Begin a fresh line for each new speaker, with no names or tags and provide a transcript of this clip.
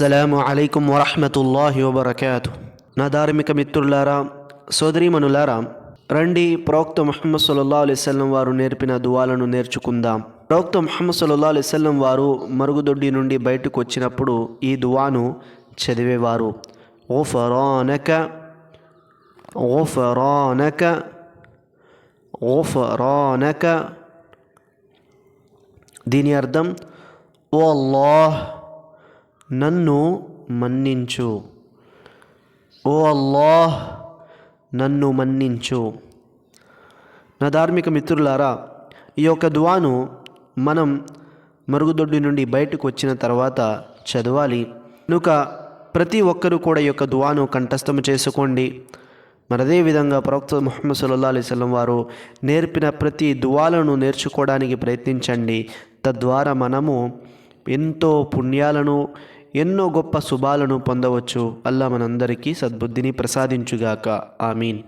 అస్సలం అయికం వరహమతుల్లాహి వబర్కాతు. నా ధార్మిక మిత్రులారా సోదరీమణులారా రండి ప్రవక్త ముహమ్మద్ సల్లల్లా అలైవల్లం వారు నేర్పిన దువాలను నేర్చుకుందాం. ప్రవక్త ముహమ్మద్ సల్లల్లా అలైవల్లం వారు మరుగుదొడ్డి నుండి బయటకు వచ్చినప్పుడు ఈ దువాను చదివేవారు. ఓ ఫరానక ఓ ఫరానక ఓ ఫరానక దీని అర్థం ఓ అల్లాహ్ నన్ను మన్నించు. ఓ అల్లాహ్ నన్ను మన్నించు. నా ధార్మిక మిత్రులారా ఈ యొక్క దువాను మనం మరుగుదొడ్డి నుండి బయటకు వచ్చిన తర్వాత చదవాలి. కనుక ప్రతి ఒక్కరూ కూడా ఈ యొక్క దువాను కంఠస్థము చేసుకోండి. మరి అదేవిధంగా ప్రవక్త ముహమ్మద్ సల్లల్లా అలైవల్లం వారు నేర్పిన ప్రతి దువాలను నేర్చుకోవడానికి ప్రయత్నించండి. తద్వారా మనము ఎంతో పుణ్యాలను ఎన్నో గొప్ప శుభాలను పొందవచ్చు. అల్లా మనందరికీ సద్బుద్ధిని ప్రసాదించుగాక. ఆమీన్.